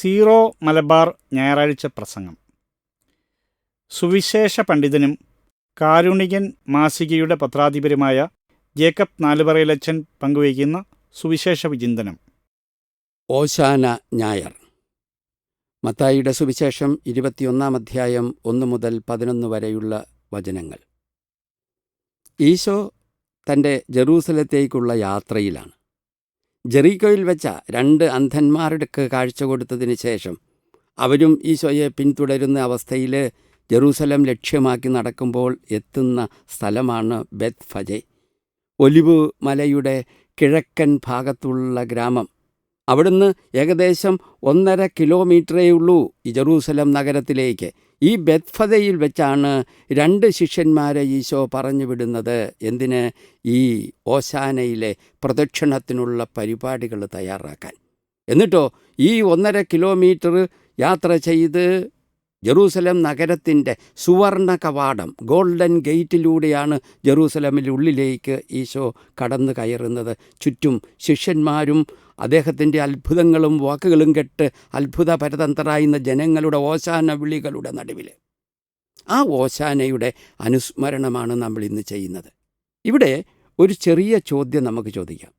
Zero Malabar ഞായറാഴ്ച പ്രസംഗം. സുവിശേഷ പണ്ഡിതനും കാരുണികൻ മാസികയുടെ പത്രാധിപരുമായ ജേക്കബ് നാലുപറയിലച്ചൻ പങ്കുവയ്ക്കുന്ന സുവിശേഷ വിചിന്തനം. ഓശാന ഞായർ. മത്തായിയുടെ സുവിശേഷം ഇരുപത്തിയൊന്നാം അധ്യായം ഒന്ന് മുതൽ പതിനൊന്ന് വരെയുള്ള വചനങ്ങൾ. ഈശോ തന്റെ ജെറൂസലത്തേക്കുള്ള യാത്രയിലാണ്. ജെറീക്കോയിൽ വെച്ച രണ്ട് അന്ധന്മാരുടെ കാഴ്ച കൊടുത്തതിന് ശേഷം അവരും ഈശോയെ പിന്തുടരുന്ന അവസ്ഥയിൽ ജെറൂസലം ലക്ഷ്യമാക്കി നടക്കുമ്പോൾ എത്തുന്ന സ്ഥലമാണ് ബെത് ഫജെ ഒലിവ് മലയുടെ കിഴക്കൻ ഭാഗത്തുള്ള ഗ്രാമം. അവിടുന്ന് ഏകദേശം ഒന്നര കിലോമീറ്ററേ ഉള്ളൂ ജെറൂസലം നഗരത്തിലേക്ക്. ഈ ബെത്ഫതയിൽ വെച്ചാണ് രണ്ട് ശിഷ്യന്മാരെ ഈശോ പറഞ്ഞു വിടുന്നത്. എന്തിന്? ഈ ഓശാനയിലെ പ്രദക്ഷിണത്തിനുള്ള പരിപാടികൾ തയ്യാറാക്കാൻ. എന്നിട്ടോ ഈ ഒന്നര കിലോമീറ്റർ യാത്ര ചെയ്ത് ജെറൂസലം നഗരത്തിന്റെ സുവർണ കവാടം ഗോൾഡൻ ഗേറ്റിലൂടെയാണ് ജെറൂസലമിനുള്ളിലേക്ക് ഈശോ കടന്നു കയറുന്നത്. ചുറ്റും ശിഷ്യന്മാരും അദ്ദേഹത്തിന്റെ അത്ഭുതങ്ങളും വാക്കുകളും കെട്ട് അത്ഭുത പരതന്ത്രായുന്ന ജനങ്ങളുടെ ഓശാന വിളികളുടെ നടുവിൽ ആ ഓശാനയുടെ അനുസ്മരണമാണ് നമ്മൾ ഇന്ന് ചെയ്യുന്നത്. ഇവിടെ ഒരു ചെറിയ ചോദ്യം നമുക്ക് ചോദിക്കാം.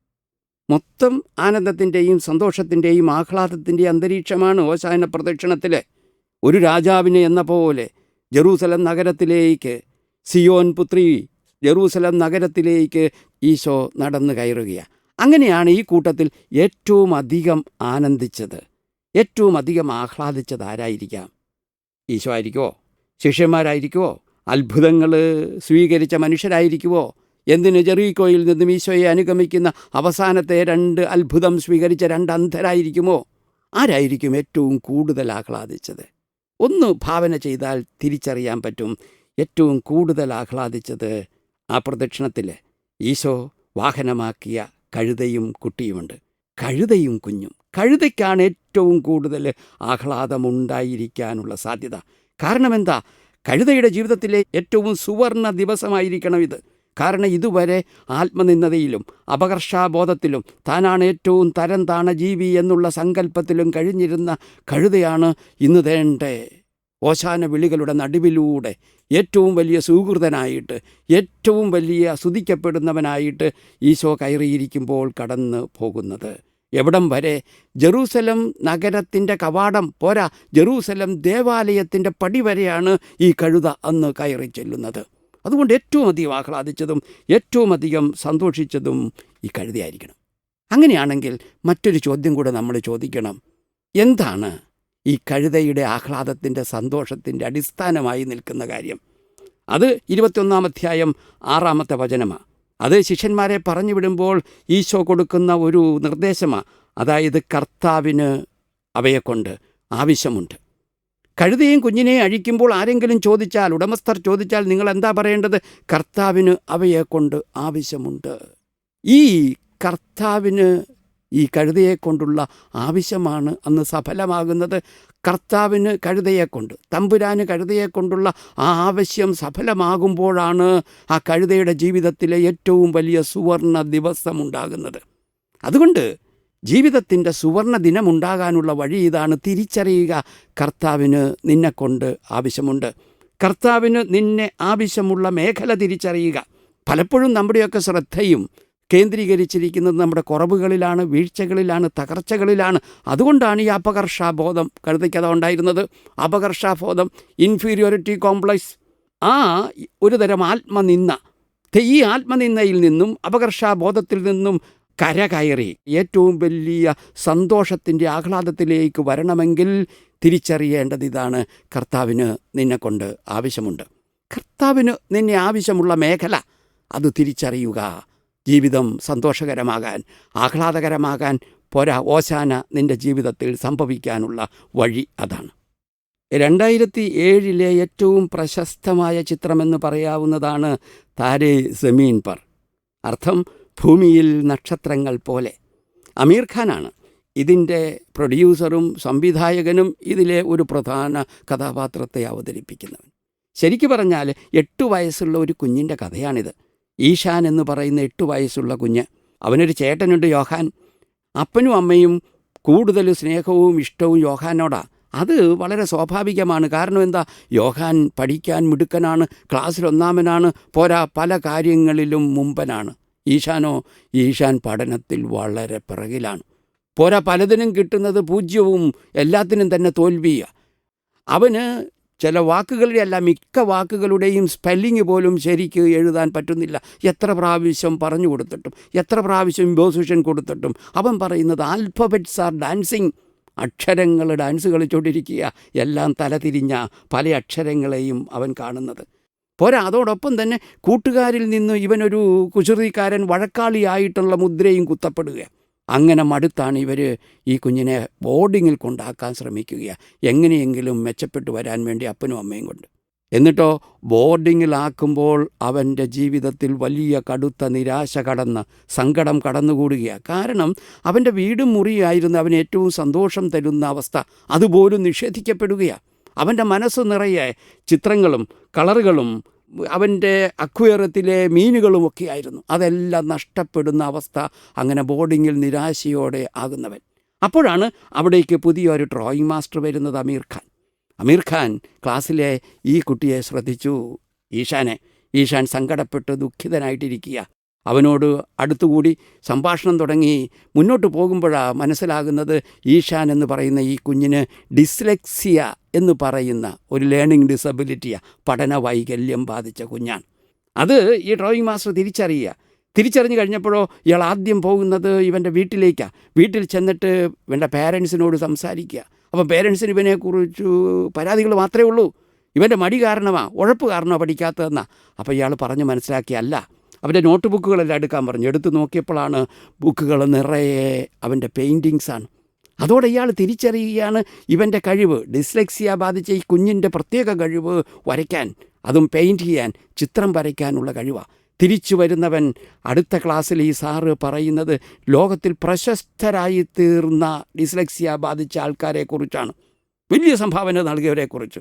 മൊത്തം ആനന്ദത്തിന്റെയും സന്തോഷത്തിന്റെയും ആഹ്ലാദത്തിന്റെയും അന്തരീക്ഷമാണ് ഓശാന പ്രദക്ഷിണത്തിൽ ഒരു രാജാവിനെ എന്ന പോലെ ജെറൂസലം നഗരത്തിലേക്ക് സിയോൻ പുത്രി ജെറൂസലം നഗരത്തിലേക്ക് ഈശോ നടന്നു കയറുകയാണ്. അങ്ങനെയാണ് ഈ കൂട്ടത്തിൽ ഏറ്റവും അധികം ആനന്ദിച്ചത്. ഏറ്റവും അധികം ആഹ്ലാദിച്ചത് ആരായിരിക്കാം? ഈശോ ആയിരിക്കുമോ ശിഷ്യന്മാരായിരിക്കുമോ അത്ഭുതങ്ങൾ സ്വീകരിച്ച മനുഷ്യരായിരിക്കുമോ എന്തിന് ജെറീക്കോയിൽ നിന്നും ഈശോയെ അനുഗമിക്കുന്ന അവസാനത്തെ രണ്ട് അത്ഭുതം സ്വീകരിച്ച രണ്ട് അന്ധരായിരിക്കുമോ ആരായിരിക്കും ഏറ്റവും കൂടുതൽ ആഹ്ലാദിച്ചത്? ഒന്ന് ഭാവന ചെയ്താൽ തിരിച്ചറിയാൻ പറ്റും. ഏറ്റവും കൂടുതൽ ആഹ്ലാദിച്ചത് ആ പ്രദക്ഷിണത്തിൽ ഈശോ വാഹനമാക്കിയ കഴുതയും കുട്ടിയുമുണ്ട്. കഴുതയും കുഞ്ഞും. കഴുതയ്ക്കാണ് ഏറ്റവും കൂടുതൽ ആഹ്ലാദമുണ്ടായിരിക്കാനുള്ള സാധ്യത. കാരണം എന്താ കഴുതയുടെ ജീവിതത്തിലെ ഏറ്റവും സുവർണ ദിവസമായിരിക്കണം ഇത്. കാരണം ഇതുവരെ ആത്മനിന്ദതയിലും അപകർഷാബോധത്തിലും താനാണ് ഏറ്റവും തരം താണ ജീവി എന്നുള്ള സങ്കല്പത്തിലും കഴിഞ്ഞിരുന്ന കഴുതയാണ് ഇന്ന് തേണ്ടേ. ഓശാന വിളികളുടെ നടുവിലൂടെ ഏറ്റവും വലിയ സുഹൃതനായിട്ട് ഏറ്റവും വലിയ സ്തുതിക്കപ്പെടുന്നവനായിട്ട് ഈശോ കയറിയിരിക്കുമ്പോൾ കടന്നു പോകുന്നത്. എവിടം വരെ? ജെറൂസലം നഗരത്തിന്റെ കവാടം. പോരാ ജെറൂസലം ദേവാലയത്തിന്റെ പടി വരെയാണ് ഈ കഴുത അന്ന് കയറി ചെല്ലുന്നത്. അതുകൊണ്ട് ഏറ്റവും അധികം ആഹ്ലാദിച്ചതും ഏറ്റവും അധികം സന്തോഷിച്ചതും ഈ കഴുതയായിരിക്കണം. അങ്ങനെയാണെങ്കിൽ മറ്റൊരു ചോദ്യം കൂടെ നമ്മൾ ചോദിക്കണം. എന്താണ് ഈ കഴുതയുടെ ആഹ്ലാദത്തിന്റെ സന്തോഷത്തിന്റെ അടിസ്ഥാനമായി നിൽക്കുന്ന കാര്യം. അത് ഇരുപത്തിയൊന്നാം അധ്യായം ആറാമത്തെ വചനമാണ് അത് ശിഷ്യന്മാരെ പറഞ്ഞു വിടുമ്പോൾ ഈശോ കൊടുക്കുന്ന ഒരു നിർദ്ദേശമാണ് അതായത് കർത്താവിന് അവയെക്കൊണ്ട് ആവശ്യമുണ്ട്. കഴുതയും കുഞ്ഞിനെയും അഴിക്കുമ്പോൾ ആരെങ്കിലും ചോദിച്ചാൽ ഉടമസ്ഥർ ചോദിച്ചാൽ നിങ്ങൾ എന്താ പറയേണ്ടത്? കർത്താവിന് അവയെക്കൊണ്ട് ആവശ്യമുണ്ട്. ഈ കർത്താവിന് ഈ കഴുതയെക്കൊണ്ടുള്ള ആവശ്യമാണ് അന്ന് സഫലമാകുന്നത്. കർത്താവിന് കഴുതയെക്കൊണ്ട് തമ്പുരാന് കഴുതയെക്കൊണ്ടുള്ള ആ ആവശ്യം സഫലമാകുമ്പോഴാണ് ആ കഴുതയുടെ ജീവിതത്തിലെ ഏറ്റവും വലിയ സുവർണ ദിവസമുണ്ടാകുന്നത് അതുകൊണ്ട് ജീവിതത്തിന്റെ സുവർണ ദിനമുണ്ടാകാനുള്ള വഴി ഇതാണ്. തിരിച്ചറിയുക കർത്താവിന് നിന്നെക്കൊണ്ട് ആവശ്യമുണ്ട്. കർത്താവിന് നിന്നെ ആവശ്യമുള്ള മേഖല തിരിച്ചറിയുക. പലപ്പോഴും നമ്മുടെയൊക്കെ ശ്രദ്ധയും കേന്ദ്രീകരിച്ചിരിക്കുന്നത് നമ്മുടെ കുറവുകളിലാണ് വീഴ്ചകളിലാണ് തകർച്ചകളിലാണ്. അതുകൊണ്ടാണ് ഈ അപകർഷാബോധം കഴുതയ്ക്കഥ ഉണ്ടായിരുന്നത്. അപകർഷാബോധം ഇൻഫീരിയോറിറ്റി കോംപ്ലക്സ് ആ ഒരു തരം ആത്മനിന്ന ഈ ആത്മനിന്നയിൽ നിന്നും അപകർഷാബോധത്തിൽ നിന്നും കരകയറി. ഏറ്റവും വലിയ സന്തോഷത്തിന്റെ ആഹ്ലാദത്തിലേക്ക് വരണമെങ്കിൽ തിരിച്ചറിയേണ്ടത് ഇതാണ്. കർത്താവിന് നിന്നെക്കൊണ്ട് ആവശ്യമുണ്ട്. കർത്താവിന് നിന്നെ ആവശ്യമുള്ള മേഖല അത് തിരിച്ചറിയുക. ജീവിതം സന്തോഷകരമാകാൻ ആഹ്ലാദകരമാകാൻ പോരാ ഓശാന നിന്റെ ജീവിതത്തിൽ സംഭവിക്കാനുള്ള വഴി അതാണ്. രണ്ടായിരത്തി ഏഴിലെ ഏറ്റവും പ്രശസ്തമായ ചിത്രമെന്ന് പറയാവുന്നതാണ് താരേ സെമീൻ പർ. അർത്ഥം ഭൂമിയിൽ നക്ഷത്രങ്ങൾ പോലെ. അമീർ ഖാനാണ്. ഇതിന്റെ പ്രൊഡ്യൂസറും സംവിധായകനും ഇതിലെ ഒരു പ്രധാന കഥാപാത്രത്തെ അവതരിപ്പിക്കുന്നവൻ. ശരിക്കു പറഞ്ഞാൽ എട്ട് വയസ്സുള്ള ഒരു കുഞ്ഞിന്റെ കഥയാണിത്. ഈശാൻ എന്ന് പറയുന്ന എട്ട് വയസ്സുള്ള കുഞ്ഞ്. അവനൊരു ചേട്ടനുണ്ട് യോഹാൻ. അപ്പനും അമ്മയും കൂടുതൽ സ്നേഹവും ഇഷ്ടവും യോഹാനോടാ. അത് വളരെ സ്വാഭാവികമാണ്. കാരണം എന്താ? യോഹാൻ പഠിക്കാൻ മിടുക്കനാണ്. ക്ലാസ്സിൽ ഒന്നാമനാണ്. പോരാ പല കാര്യങ്ങളിലും മുമ്പനാണ്. ഈശാനോ ഈശാൻ പഠനത്തിൽ വളരെ പിറകിലാണ്. പോരാ പലതിനും കിട്ടുന്നത് പൂജ്യവും എല്ലാത്തിനും തന്നെ തോൽവിയാണ് അവന് ചില വാക്കുകളുടെ അല്ല മിക്ക വാക്കുകളുടെയും സ്പെല്ലിങ് പോലും ശരിക്ക് എഴുതാൻ പറ്റുന്നില്ല. എത്ര പ്രാവശ്യം പറഞ്ഞു കൊടുത്തിട്ടും എത്ര പ്രാവശ്യം ഇമ്പോസിഷൻ കൊടുത്തിട്ടും അവൻ പറയുന്നത് ആൽഫബറ്റ്സ് ആർ ഡാൻസിങ് അക്ഷരങ്ങൾ ഡാൻസ് കളിച്ചുകൊണ്ടിരിക്കുക എല്ലാം തലതിരിഞ്ഞ പല അക്ഷരങ്ങളെയും അവൻ കാണുന്നത്. പോരാ അതോടൊപ്പം തന്നെ കൂട്ടുകാരിൽ നിന്ന് ഇവനൊരു കുസൃതിക്കാരൻ വഴക്കാളിയായിട്ടുള്ള മുദ്രയും കുത്തപ്പെടുക അങ്ങനെ മടുത്താണ് ഇവർ ഈ കുഞ്ഞിനെ ബോർഡിങ്ങിൽ കൊണ്ടാക്കാൻ ശ്രമിക്കുക. എങ്ങനെയെങ്കിലും മെച്ചപ്പെട്ടു വരാൻ വേണ്ടി അപ്പനും അമ്മയും കൊണ്ട്. എന്നിട്ടോ ബോർഡിങ്ങിലാക്കുമ്പോൾ അവന്റെ ജീവിതത്തിൽ വലിയ കടുത്ത നിരാശ കടന്ന് സങ്കടം കടന്നുകൂടുകയാണ്. കാരണം അവന്റെ വീടും മുറിയായിരുന്നു അവന് ഏറ്റവും സന്തോഷം തരുന്ന അവസ്ഥ. അതുപോലും നിഷേധിക്കപ്പെടുകയാണ്. അവന്റെ മനസ്സ് നിറയെ ചിത്രങ്ങളും കളറുകളും അവന്റെ അക്വേറത്തിലെ മീനുകളുമൊക്കെ ആയിരുന്നു അതെല്ലാം നഷ്ടപ്പെടുന്ന അവസ്ഥ അങ്ങനെ ബോർഡിങ്ങിൽ നിരാശയോടെ ആകുന്നവൻ. അപ്പോഴാണ് അവിടേക്ക് പുതിയൊരു ഡ്രോയിങ് മാസ്റ്റർ വരുന്നത് അമീർ ഖാൻ. അമീർ ഖാൻ ക്ലാസ്സിലെ ഈ കുട്ടിയെ ശ്രദ്ധിച്ചു. ഈശാനെ ഈശാൻ സങ്കടപ്പെട്ട് ദുഃഖിതനായിട്ടിരിക്കുക അവനോട് അടുത്തുകൂടി സംഭാഷണം തുടങ്ങി മുന്നോട്ട് പോകുമ്പോഴാണ് മനസ്സിലാകുന്നത് ഈശാൻ എന്ന് പറയുന്ന ഈ കുഞ്ഞിന് ഡിസ്ലെക്സിയ എന്ന് പറയുന്ന ഒരു ലേണിംഗ് ഡിസബിലിറ്റിയാണ് പഠന വൈകല്യം ബാധിച്ച കുഞ്ഞാണ്. അത് ഈ ഡ്രോയിങ് മാസ്റ്റർ തിരിച്ചറിയുക. തിരിച്ചറിഞ്ഞു കഴിഞ്ഞപ്പോഴോ ഇയാൾ ആദ്യം പോകുന്നത് ഇവന്റെ വീട്ടിലേക്കാണ് വീട്ടിൽ ചെന്നിട്ട് ഇവന്റെ പേരൻസിനോട് സംസാരിക്കുക. അപ്പം പേരൻസിന് ഇവനെക്കുറിച്ച് പരാതികൾ മാത്രമേ ഉള്ളൂ. ഇവന്റെ മടി കാരണമാണ് ഉഴപ്പ് കാരണമാണ് പഠിക്കാത്തതെന്നാണ് അപ്പോൾ ഇയാൾ പറഞ്ഞ് മനസ്സിലാക്കിയല്ല അവന്റെ നോട്ട് ബുക്കുകളെല്ലാം എടുക്കാൻ പറഞ്ഞു. എടുത്ത് നോക്കിയപ്പോഴാണ് ബുക്കുകൾ നിറയെ അവന്റെ പെയിന്റിങ്സാണ് അതോടെ ഇയാൾ തിരിച്ചറിയുകയാണ് ഇവന്റെ കഴിവ്. ഡിസ്ലെക്സിയ ബാധിച്ച ഈ കുഞ്ഞിന്റെ പ്രത്യേക കഴിവ് വരയ്ക്കാൻ അതും പെയിന്റ് ചെയ്യാൻ ചിത്രം വരയ്ക്കാനുള്ള കഴിവാണ് തിരിച്ചു വരുന്നവൻ അടുത്ത ക്ലാസ്സിൽ ഈ സാറ് പറയുന്നത് ലോകത്തിൽ പ്രശസ്തരായി തീർന്ന ഡിസ്ലെക്സിയ ബാധിച്ച ആൾക്കാരെക്കുറിച്ചാണ് വലിയ സംഭാവന നൽകിയവരെക്കുറിച്ച്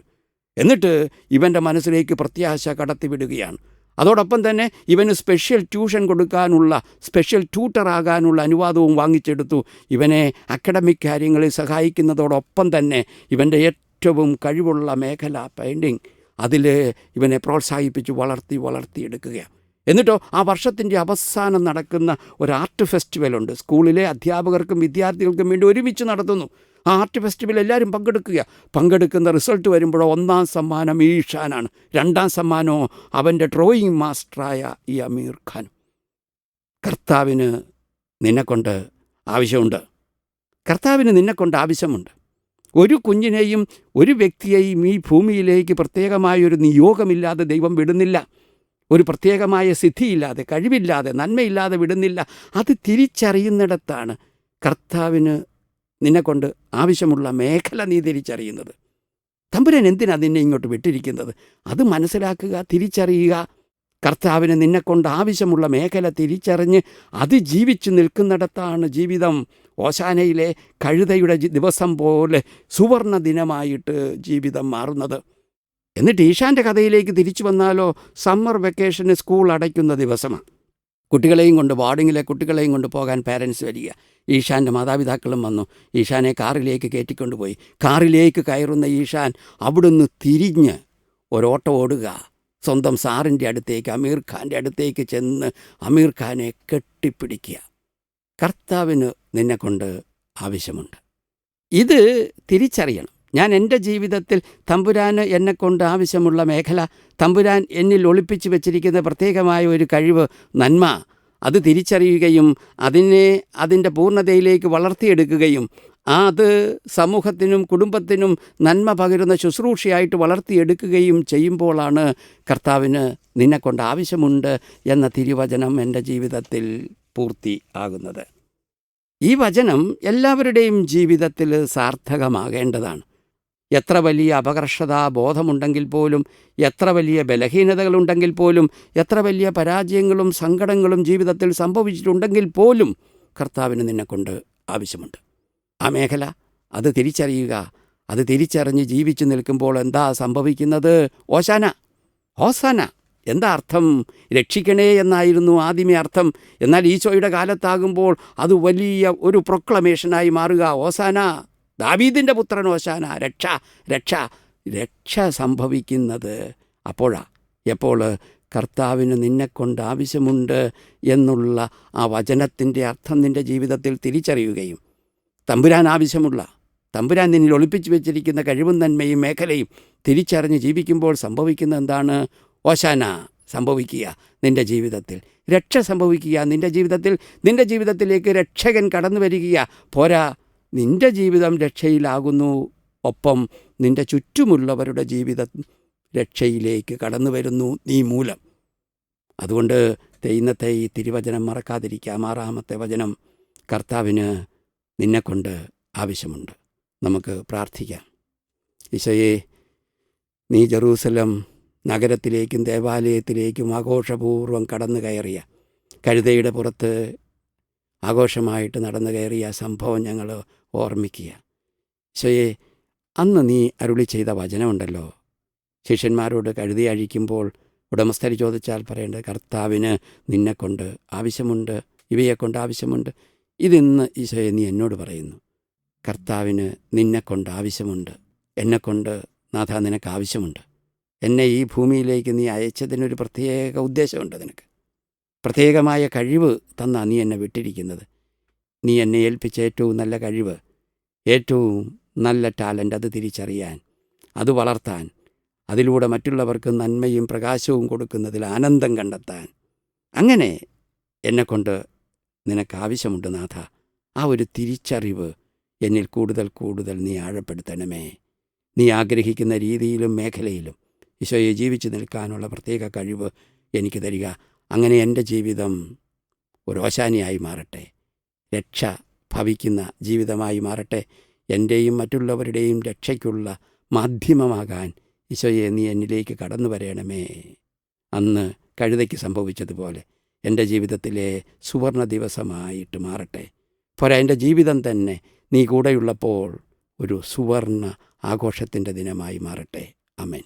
എന്നിട്ട് ഇവന്റെ മനസ്സിലേക്ക് പ്രത്യാശ കടത്തിവിടുകയാണ്. അതോടൊപ്പം തന്നെ ഇവന് സ്പെഷ്യൽ ട്യൂഷൻ കൊടുക്കാനുള്ള സ്പെഷ്യൽ ട്യൂട്ടറാകാനുള്ള അനുവാദവും വാങ്ങിച്ചെടുത്തു. ഇവനെ അക്കാഡമിക് കാര്യങ്ങളിൽ സഹായിക്കുന്നതോടൊപ്പം തന്നെ ഇവന്റെ ഏറ്റവും കഴിവുള്ള മേഖല പെയിന്റിങ് അതിൽ ഇവനെ പ്രോത്സാഹിപ്പിച്ച് വളർത്തി വളർത്തിയെടുക്കുകയാണ് എന്നിട്ടോ ആ വർഷത്തിന്റെ അവസാനം നടക്കുന്ന ഒരു ആർട്ട് ഫെസ്റ്റിവലുണ്ട് സ്കൂളിലെ അധ്യാപകർക്കും വിദ്യാർത്ഥികൾക്കും വേണ്ടി ഒരുമിച്ച് നടത്തുന്നു. ആർട്ട് ഫെസ്റ്റിവൽ എല്ലാവരും പങ്കെടുക്കുക. പങ്കെടുക്കുന്ന റിസൾട്ട് വരുമ്പോഴോ ഒന്നാം സമ്മാനം ഈഷാനാണ് രണ്ടാം സമ്മാനമോ അവന്റെ ഡ്രോയിങ് മാസ്റ്ററായ ഈ അമീർ ഖാൻ. കർത്താവിന് നിന്നെക്കൊണ്ട് ആവശ്യമുണ്ട്. കർത്താവിന് നിന്നെക്കൊണ്ട് ആവശ്യമുണ്ട്. ഒരു കുഞ്ഞിനെയും ഒരു വ്യക്തിയെയും ഈ ഭൂമിയിലേക്ക് പ്രത്യേകമായൊരു നിയോഗമില്ലാതെ ദൈവം വിടുന്നില്ല. ഒരു പ്രത്യേകമായ സിദ്ധിയില്ലാതെ കഴിവില്ലാതെ നന്മയില്ലാതെ വിടുന്നില്ല. അത് തിരിച്ചറിയുന്നിടത്താണ് കർത്താവിന് നിന്നെക്കൊണ്ട് ആവശ്യമുള്ള മേഖല നീ തിരിച്ചറിയുന്നത്. തമ്പുരൻ എന്തിനാ നിന്നെ ഇങ്ങോട്ട് വിട്ടിരിക്കുന്നത്? അത് മനസ്സിലാക്കുക തിരിച്ചറിയുക. കർത്താവിന് നിന്നെക്കൊണ്ട് ആവശ്യമുള്ള മേഖല തിരിച്ചറിഞ്ഞ് അത് ജീവിച്ചു നിൽക്കുന്നിടത്താണ് ജീവിതം. ഓശാനയിലെ കഴുതയുടെ ദിവസം പോലെ സുവർണ ദിനമായിട്ട് ജീവിതം മാറുന്നത്. എന്നിട്ട് ഈശാന്റെ കഥയിലേക്ക് തിരിച്ചു വന്നാലോ? സമ്മർ വെക്കേഷന് സ്കൂൾ അടയ്ക്കുന്ന ദിവസമാണ്. കുട്ടികളെയും കൊണ്ട് വാർഡിങ്ങിലെ കുട്ടികളെയും കൊണ്ട് പോകാൻ പാരൻസ് വരിക. ഈശാന്റെ മാതാപിതാക്കളും വന്നു. ഈശാനെ കാറിലേക്ക് കയറ്റിക്കൊണ്ടുപോയി. കാറിലേക്ക് കയറുന്ന ഈശാൻ അവിടുന്ന് തിരിഞ്ഞ് ഒരോട്ടം ഓടുക. സ്വന്തം സാറിന്റെ അടുത്തേക്ക് അമീർ ഖാന്റെ അടുത്തേക്ക് ചെന്ന് അമീർ ഖാനെ കെട്ടിപ്പിടിക്കുക. കർത്താവിന് നിന്നെക്കൊണ്ട് ആവശ്യമുണ്ട്. ഇത് തിരിച്ചറിയണം. ഞാൻ എന്റെ ജീവിതത്തിൽ തമ്പുരാന് എന്നെക്കൊണ്ട് ആവശ്യമുള്ള മേഖല തമ്പുരാൻ എന്നിൽ ഒളിപ്പിച്ചു വെച്ചിരിക്കുന്ന പ്രത്യേകമായ ഒരു കഴിവ് നന്മ. അത് തിരിച്ചറിയുകയും അതിനെ അതിന്റെ പൂർണതയിലേക്ക് വളർത്തിയെടുക്കുകയും ആ അത് സമൂഹത്തിനും കുടുംബത്തിനും നന്മ പകരുന്ന ശുശ്രൂഷയായിട്ട് വളർത്തിയെടുക്കുകയും ചെയ്യുമ്പോഴാണ് കർത്താവിന് നിന്നെക്കൊണ്ട് ആവശ്യമുണ്ട് എന്ന തിരുവചനം എന്റെ ജീവിതത്തിൽ പൂർത്തി ആകുന്നത്. ഈ വചനം എല്ലാവരുടെയും ജീവിതത്തിൽ സാർത്ഥകമാകേണ്ടതാണ്. എത്ര വലിയ അപകർഷതാ ബോധമുണ്ടെങ്കിൽ പോലും എത്ര വലിയ ബലഹീനതകളുണ്ടെങ്കിൽ പോലും എത്ര വലിയ പരാജയങ്ങളും സങ്കടങ്ങളും ജീവിതത്തിൽ സംഭവിച്ചിട്ടുണ്ടെങ്കിൽ പോലും കർത്താവിന് നിന്നെക്കൊണ്ട് ആവശ്യമുണ്ട്. ആ മേഖല അത് തിരിച്ചറിയുക. അത് തിരിച്ചറിഞ്ഞ് ജീവിച്ചു നിൽക്കുമ്പോൾ എന്താ സംഭവിക്കുന്നത്? ഓശാന. ഓസാന എന്താ അർത്ഥം? രക്ഷിക്കണേ എന്നായിരുന്നു ആദ്യമേ അർത്ഥം. എന്നാൽ ഈശോയുടെ കാലത്താകുമ്പോൾ അത് വലിയ ഒരു പ്രൊക്ലമേഷനായി മാറുക. ഓസാന ദാവീദിന്റെ പുത്രൻ ഓശാന രക്ഷ രക്ഷ. രക്ഷ സംഭവിക്കുന്നത് അപ്പോഴാ. എപ്പോൾ കർത്താവിന് നിന്നെക്കൊണ്ട് ആവശ്യമുണ്ട് എന്നുള്ള ആ വചനത്തിന്റെ അർത്ഥം നിന്റെ ജീവിതത്തിൽ തിരിച്ചറിയുകയും തമ്പുരാൻ ആവശ്യമുള്ള തമ്പുരാൻ നിന്നിൽ ഒളിപ്പിച്ചു വെച്ചിരിക്കുന്ന കഴിവും നന്മയും മേഖലയും തിരിച്ചറിഞ്ഞ് ജീവിക്കുമ്പോൾ സംഭവിക്കുന്ന എന്താണ്? ഓശാന സംഭവിക്കുക നിന്റെ ജീവിതത്തിൽ. രക്ഷ സംഭവിക്കുക നിന്റെ ജീവിതത്തിൽ. നിന്റെ ജീവിതത്തിലേക്ക് രക്ഷകൻ കടന്നു വരിക പോരാ. നിന്റെ ജീവിതം രക്ഷയിലാകുന്നു. ഒപ്പം നിന്റെ ചുറ്റുമുള്ളവരുടെ ജീവിതം രക്ഷയിലേക്ക് കടന്നു വരുന്നു നീ മൂലം. അതുകൊണ്ട് ഇന്നത്തെ ഈ തിരുവചനം മറക്കാതിരിക്കാം ആറാമത്തെ വചനം കർത്താവിന് നിന്നെക്കൊണ്ട് ആവശ്യമുണ്ട്. നമുക്ക് പ്രാർത്ഥിക്കാം. ഈശോയെ നീ ജെറൂസലം നഗരത്തിലേക്കും ദേവാലയത്തിലേക്കും ആഘോഷപൂർവം കടന്നു കയറിയ കഴുതയുടെ പുറത്ത് ആഘോഷമായിട്ട് നടന്നു കയറിയ സംഭവം ഞങ്ങൾ ഓർമ്മിക്കുക. ഈശോയെ അന്ന് നീ അരുളി ചെയ്ത വചനമുണ്ടല്ലോ. ശിഷ്യന്മാരോട് കഴുതി അഴിക്കുമ്പോൾ ഉടമസ്ഥർ ചോദിച്ചാൽ പറയേണ്ടത് കർത്താവിന് നിന്നെക്കൊണ്ട് ആവശ്യമുണ്ട് ഇവയെക്കൊണ്ട് ആവശ്യമുണ്ട്. ഇതിന്ന് ഈശോയെ നീ എന്നോട് പറയുന്നു കർത്താവിന് നിന്നെക്കൊണ്ട് ആവശ്യമുണ്ട് എന്നെക്കൊണ്ട് നാഥ നിനക്ക് ആവശ്യമുണ്ട്. എന്നെ ഈ ഭൂമിയിലേക്ക് നീ അയച്ചതിനൊരു പ്രത്യേക ഉദ്ദേശമുണ്ട് നിനക്ക്. പ്രത്യേകമായ കഴിവ് തന്ന നീ എന്നെ വിട്ടിരിക്കുന്നത്. നീ എന്നെ ഏൽപ്പിച്ച ഏറ്റവും നല്ല കഴിവ് ഏറ്റവും നല്ല ടാലന്റ് അത് തിരിച്ചറിയാൻ അത് വളർത്താൻ അതിലൂടെ മറ്റുള്ളവർക്ക് നന്മയും പ്രകാശവും കൊടുക്കുന്നതിൽ ആനന്ദം കണ്ടെത്താൻ. അങ്ങനെ എന്നെക്കൊണ്ട് നിനക്ക് ആവശ്യമുണ്ട് നാഥ. ആ ഒരു തിരിച്ചറിവ് എന്നിൽ കൂടുതൽ കൂടുതൽ നീ ആഴപ്പെടുത്തണമേ. നീ ആഗ്രഹിക്കുന്ന രീതിയിലും മേഖലയിലും ഈശോയെ ജീവിച്ചു നിൽക്കാനുള്ള പ്രത്യേക കഴിവ് എനിക്ക് തരിക. അങ്ങനെ എന്റെ ജീവിതം ഒരു ഓശാനിയായി മാറട്ടെ. രക്ഷ ഭവിക്കുന്ന ജീവിതമായി മാറട്ടെ. എന്റെയും മറ്റുള്ളവരുടെയും രക്ഷയ്ക്കുള്ള മാധ്യമമാകാൻ ഈശോയെ നീ എന്നിലേക്ക് കടന്നു വരയണമേ അന്ന് കഴുതയ്ക്ക് സംഭവിച്ചതുപോലെ എന്റെ ജീവിതത്തിലെ സുവർണ ദിവസമായിട്ട് മാറട്ടെ. പോരാ എന്റെ ജീവിതം തന്നെ നീ കൂടെയുള്ളപ്പോൾ ഒരു സുവർണ ആഘോഷത്തിന്റെ ദിനമായി മാറട്ടെ. അമേൻ